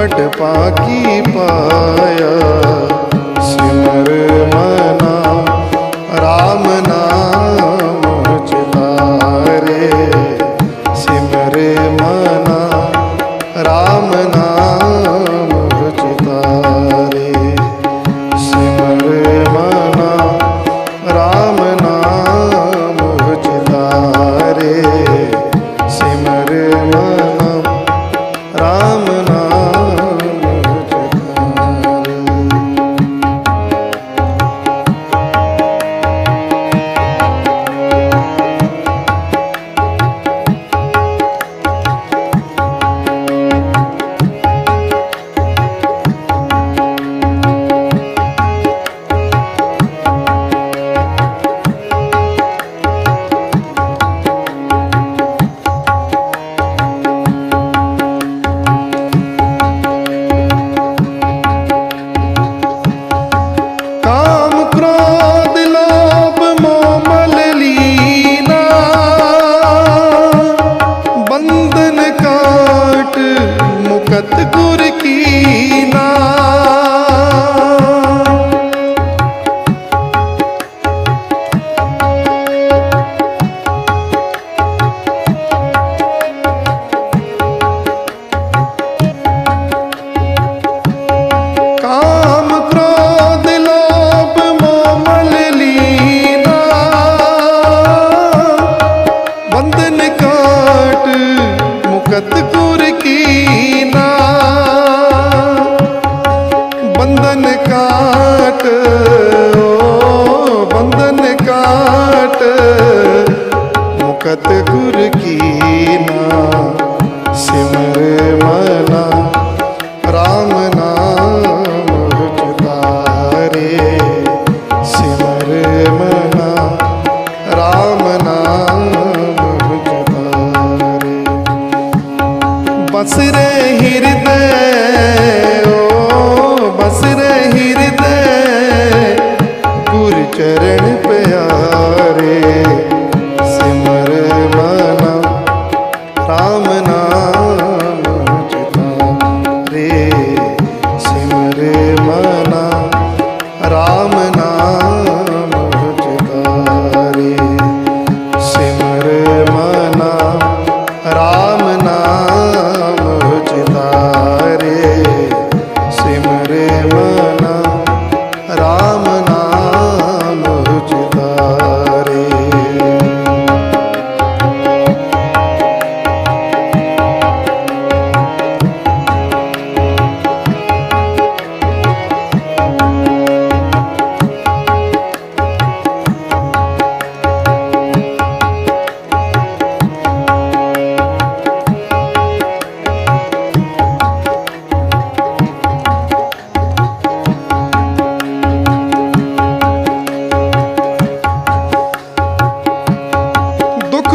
What पाकी पाया।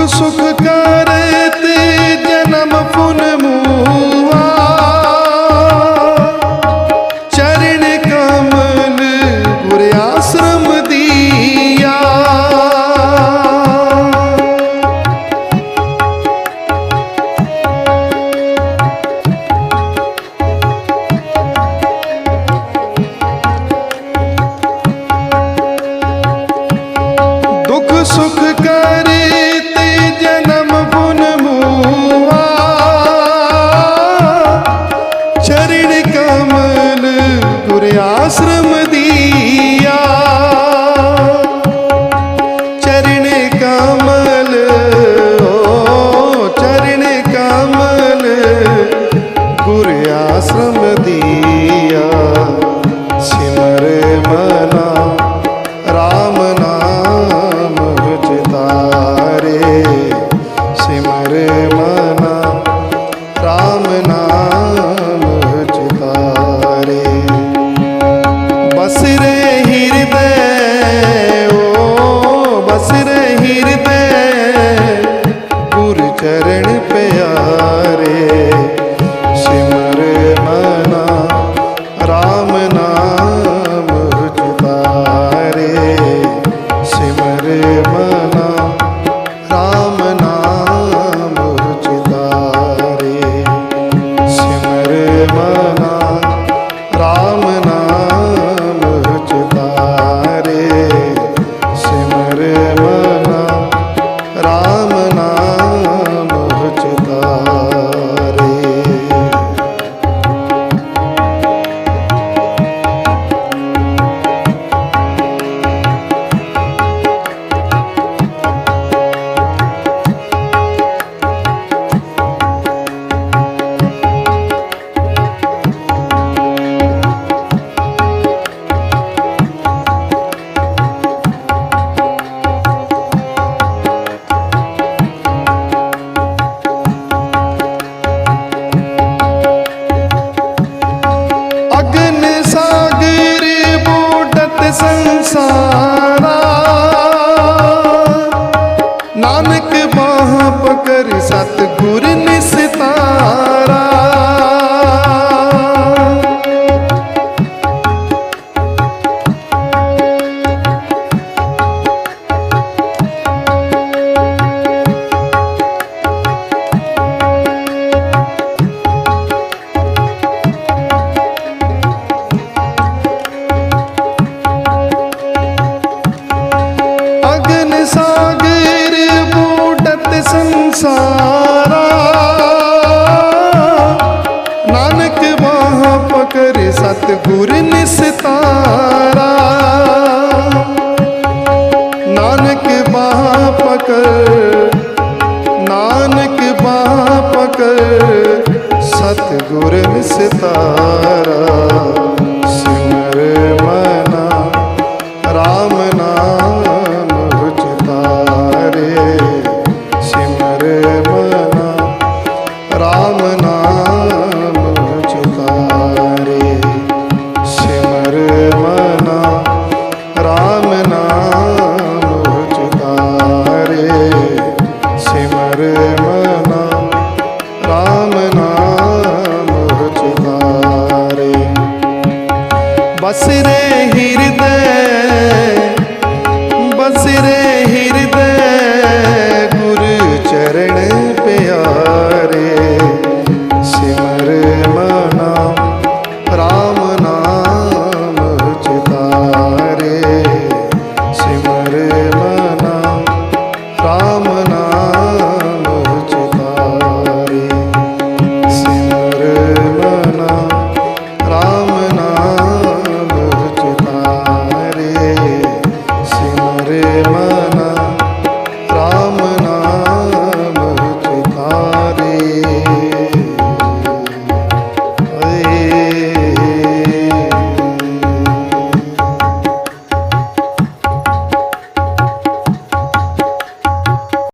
સુખ કરે તે જન્મ પુન મુવા. Alema. ਸਤਿਗੁਰ ਨਿਸਤਾਰਾ। ਨਾਨਕ ਬਾਹ ਪਕੜ ਨਾਨਕ ਬਾਹ ਪਕੜ ਸਤਗੁਰ ਨਿਸਤਾਰਾ।